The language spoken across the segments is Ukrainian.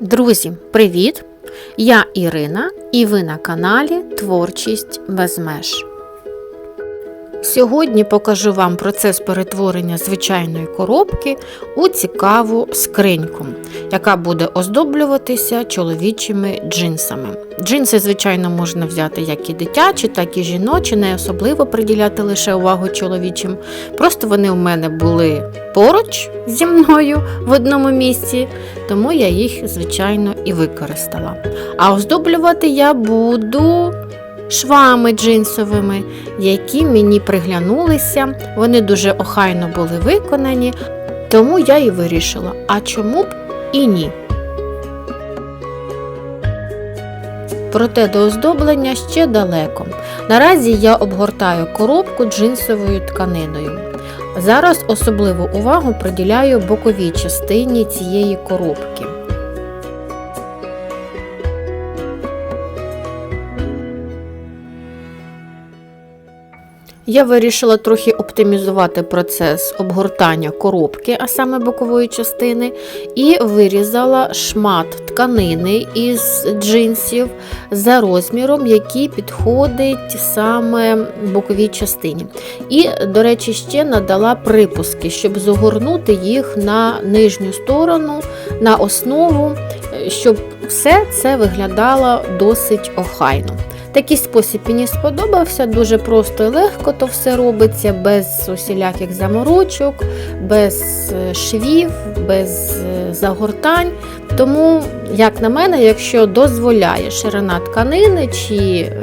Друзі, привіт! Я Ірина і ви на каналі Творчість без меж. Сьогодні покажу вам процес перетворення звичайної коробки у цікаву скриньку, яка буде оздоблюватися чоловічими джинсами. Джинси, звичайно, можна взяти як і дитячі, так і жіночі, не особливо приділяти лише увагу чоловічим. Просто вони у мене були поруч зі мною в одному місці, тому я їх, звичайно, і використала. А оздоблювати я буду швами джинсовими, які мені приглянулися. Вони дуже охайно були виконані, тому я і вирішила, а чому б і ні. Проте до оздоблення ще далеко. Наразі я обгортаю коробку джинсовою тканиною. Зараз особливу увагу приділяю боковій частині цієї коробки. Я вирішила трохи оптимізувати процес обгортання коробки, а саме бокової частини, і вирізала шмат тканини із джинсів за розміром, який підходить саме боковій частині. І, до речі, ще надала припуски, щоб загорнути їх на нижню сторону, на основу, щоб все це виглядало досить охайно. Такий спосіб мені сподобався, дуже просто і легко то все робиться, без усіляких заморочок, без е, швів, без е, загортань. Тому, як на мене, якщо дозволяє ширина тканини чи е,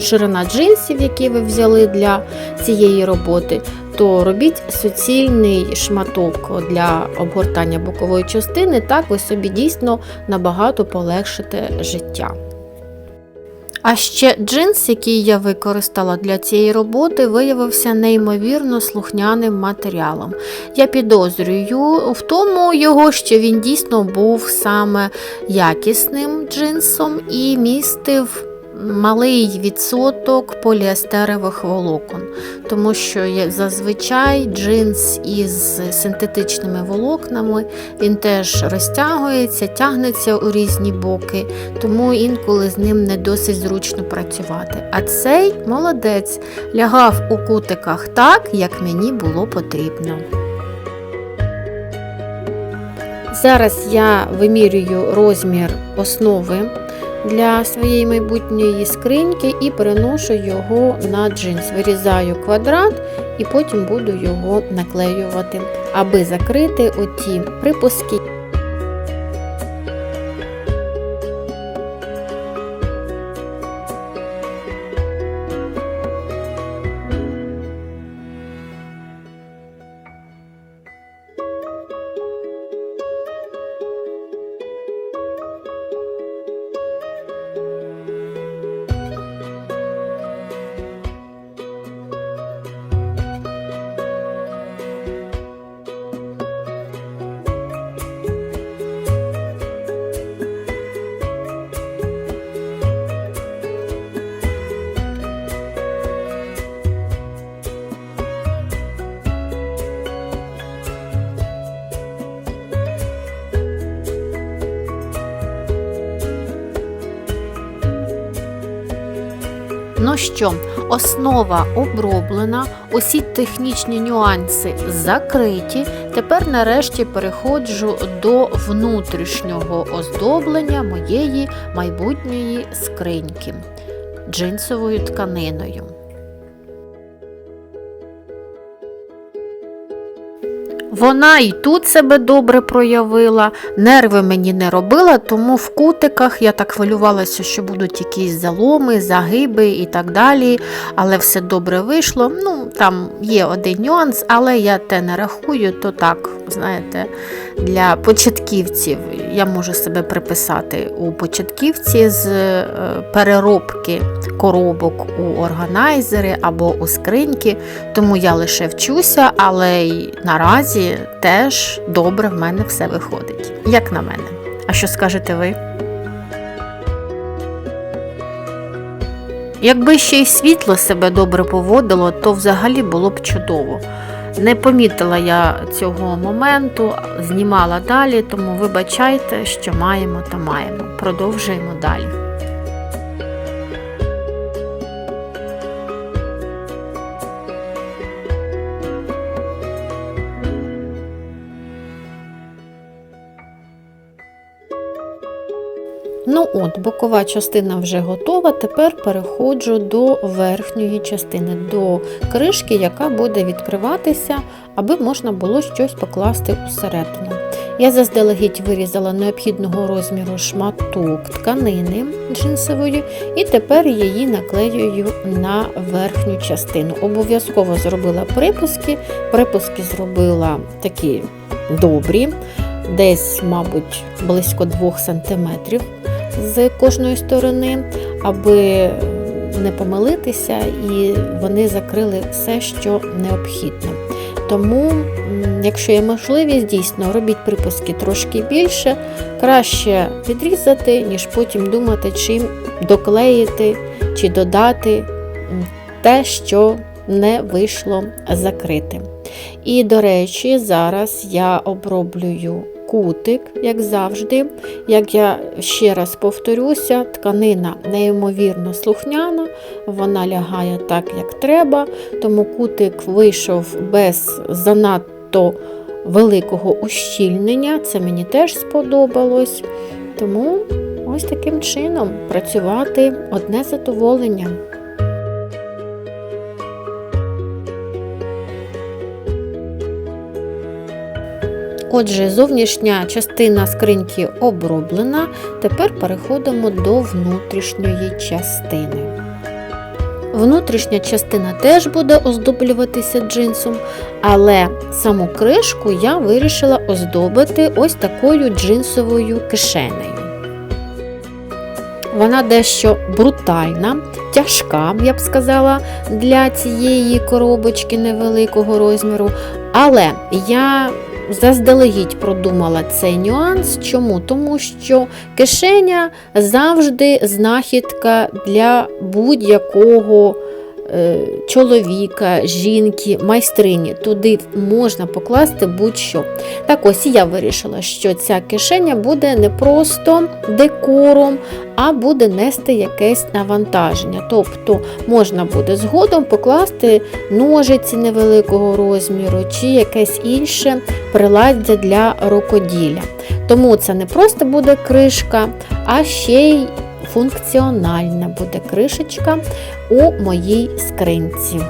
ширина джинсів, які ви взяли для цієї роботи, то робіть суцільний шматок для обгортання бокової частини, так ви собі дійсно набагато полегшите життя. А ще джинс, який я використала для цієї роботи, виявився неймовірно слухняним матеріалом. Я підозрюю в тому його, що він дійсно був саме якісним джинсом і містив малий відсоток поліестерових волокон, тому що зазвичай джинс із синтетичними волокнами, він теж розтягується, тягнеться у різні боки, тому інколи з ним не досить зручно працювати. А цей молодець лягав у кутиках так, як мені було потрібно. Зараз я вимірюю розмір основи для своєї майбутньої скриньки і переношу його на джинс. Вирізаю квадрат і потім буду його наклеювати, аби закрити оті припуски. Що, основа оброблена, усі технічні нюанси закриті. Тепер нарешті переходжу до внутрішнього оздоблення моєї майбутньої скриньки джинсовою тканиною. Вона і тут себе добре проявила, нерви мені не робила, тому в кутиках я так хвилювалася, що будуть якісь заломи, загиби і так далі. Але все добре вийшло. Ну, Там є один нюанс, але я те не рахую, то так, знаєте, для початківців я можу себе приписати у початківці з е, переробки коробок у органайзери або у скриньки, тому я лише вчуся, але й наразі теж добре в мене все виходить, як на мене. А що скажете ви? Якби ще й світло себе добре поводило, то взагалі було б чудово. Не помітила я цього моменту, знімала далі, тому вибачайте, що маємо, то маємо. Продовжуємо далі. От, бокова частина вже готова. Тепер переходжу до верхньої частини, до кришки, яка буде відкриватися, аби можна було щось покласти усередину. Я заздалегідь вирізала необхідного розміру шматок тканини джинсової, і тепер її наклеюю на верхню частину. Обов'язково зробила припуски. Припуски зробила такі добрі, десь, мабуть, близько 2 см з кожної сторони, аби не помилитися, і вони закрили все, що необхідно. Тому, якщо є можливість, дійсно робіть припуски трошки більше, краще відрізати, ніж потім думати, чим доклеїти чи додати те, що не вийшло закрити. І, до речі, зараз я оброблюю кутик, як завжди. Як я ще раз повторюся, тканина неймовірно слухняна, вона лягає так, як треба, тому кутик вийшов без занадто великого ущільнення. Це мені теж сподобалось. Тому ось таким чином працювати одне задоволення. Отже, зовнішня частина скриньки оброблена. Тепер переходимо до внутрішньої частини. Внутрішня частина теж буде оздоблюватися джинсом, але саму кришку я вирішила оздобити ось такою джинсовою кишенею. Вона дещо брутальна, тяжка, я б сказала, для цієї коробочки невеликого розміру. Але я заздалегідь продумала цей нюанс. Чому? Тому що кишеня завжди знахідка для будь-якого чоловіка, жінки, майстрині. Туди можна покласти будь-що. Так ось і я вирішила, що ця кишеня буде не просто декором, а буде нести якесь навантаження. Тобто можна буде згодом покласти ножиці невеликого розміру чи якесь інше приладдя для рукоділля. Тому це не просто буде кришка, а ще й функціональна буде кришечка у моїй скринці.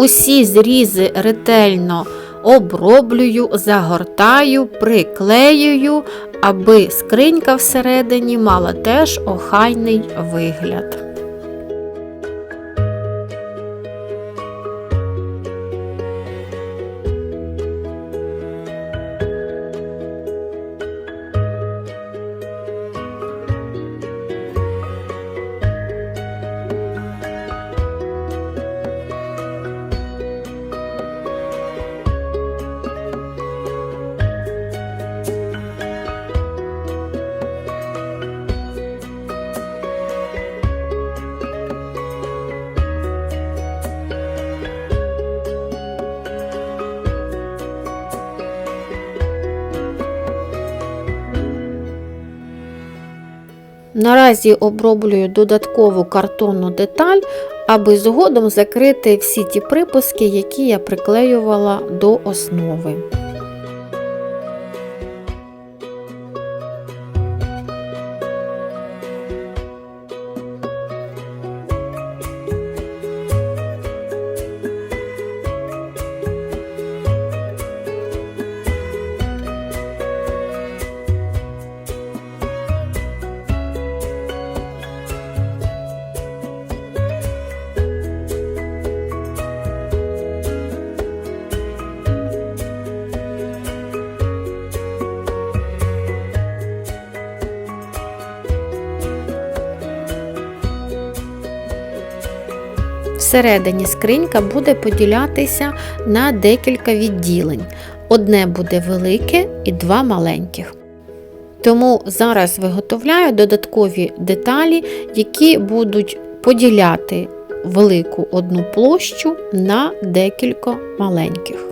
Усі зрізи ретельно оброблюю, загортаю, приклеюю, аби скринька всередині мала теж охайний вигляд. Наразі оброблюю додаткову картонну деталь, аби згодом закрити всі ті припуски, які я приклеювала до основи. Всередині скринька буде поділятися на декілька відділень. Одне буде велике і два маленьких. Тому зараз виготовляю додаткові деталі, які будуть поділяти велику одну площу на декілька маленьких.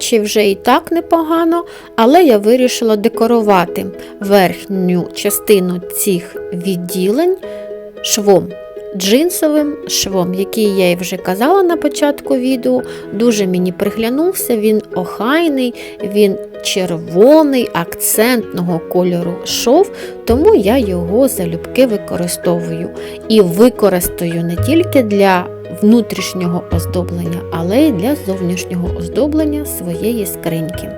Наче вже і так непогано, але я вирішила декорувати верхню частину цих відділень швом. Джинсовим швом, який я і вже казала на початку відео, дуже мені приглянувся, він охайний, він червоний, акцентного кольору шов, тому я його залюбки використовую. І використаю не тільки для внутрішнього оздоблення, але й для зовнішнього оздоблення своєї скриньки.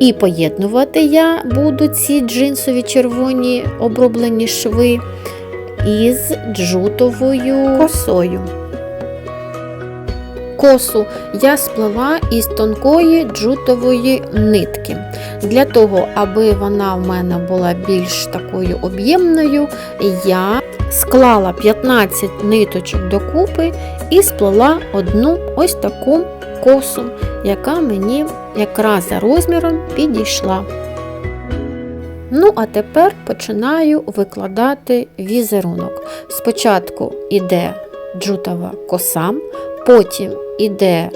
І поєднувати я буду ці джинсові червоні оброблені шви із джутовою косою. Косу я сплела із тонкої джутової нитки. Для того, аби вона в мене була більш такою об'ємною, я склала 15 ниточок докупи і сплела одну ось таку косу, яка мені якраз за розміром підійшла. Ну, а тепер починаю викладати візерунок. Спочатку йде джутова коса, потім іде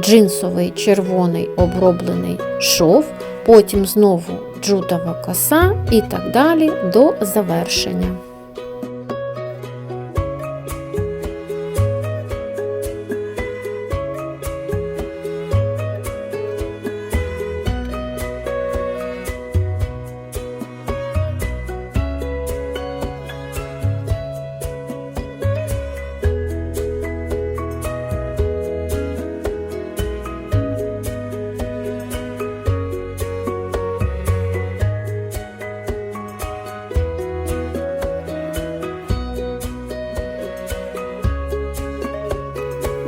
джинсовий червоний оброблений шов, потім знову джутова коса і так далі до завершення.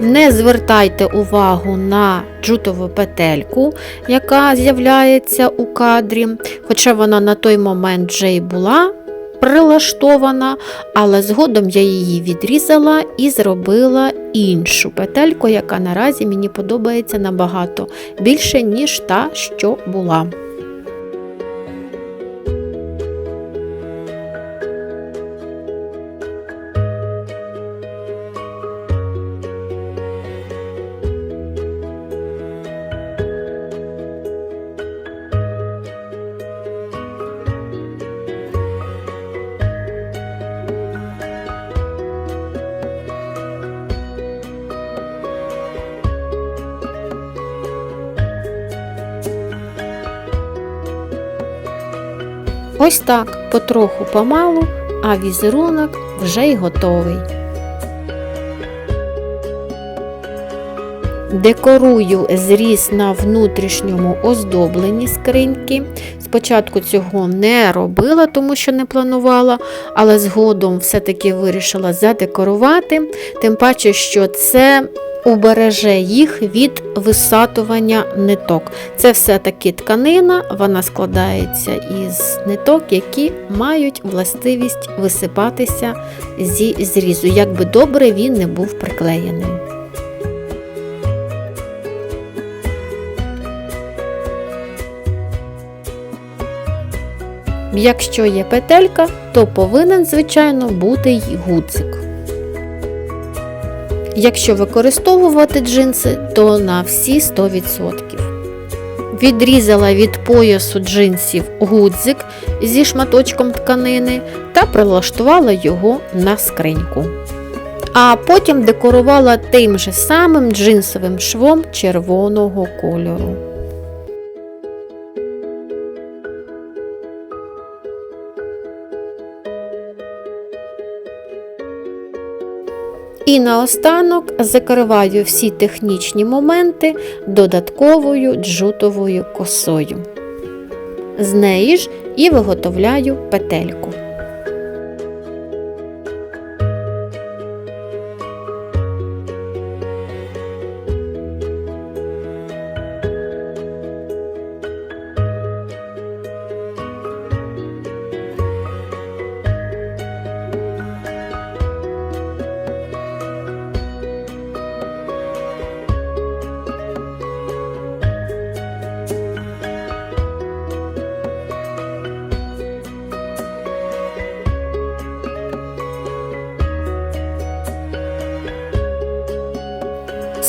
Не звертайте увагу на джутову петельку, яка з'являється у кадрі, хоча вона на той момент вже й була прилаштована, але згодом я її відрізала і зробила іншу петельку, яка наразі мені подобається набагато більше, ніж та, що була. Ось так, потроху помалу, а візерунок вже й готовий. Декорую зріз на внутрішньому оздобленні скриньки. Спочатку цього не робила, тому що не планувала, але згодом все-таки вирішила задекорувати, тим паче, що це убереже їх від висатування ниток. Це все-таки тканина, вона складається із ниток, які мають властивість висипатися зі зрізу, якби добре він не був приклеєним. Якщо є петелька, то повинен, звичайно, бути й гудзик. Якщо використовувати джинси, то на всі 100%. Відрізала від поясу джинсів гудзик зі шматочком тканини та прилаштувала його на скриньку. А потім декорувала тим же самим джинсовим швом червоного кольору. І наостанок закриваю всі технічні моменти додатковою джутовою косою. З неї ж і виготовляю петельку.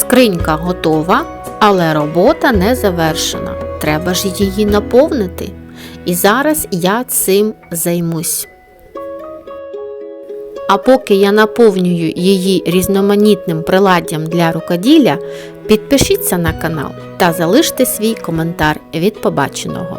Скринька готова, але робота не завершена. Треба ж її наповнити. І зараз я цим займусь. А поки я наповнюю її різноманітним приладдям для рукоділля, підпишіться на канал та залиште свій коментар від побаченого.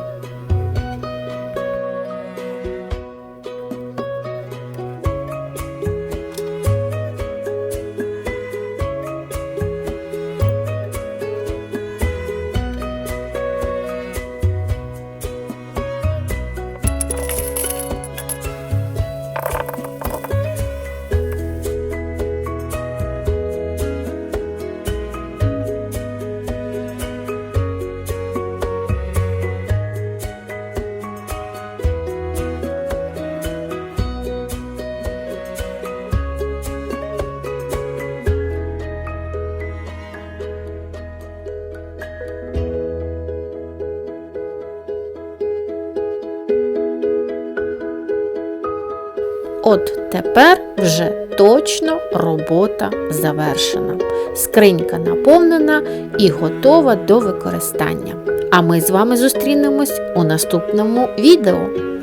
От тепер вже точно робота завершена. Скринька наповнена і готова до використання. А ми з вами зустрінемось у наступному відео.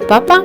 Па-па!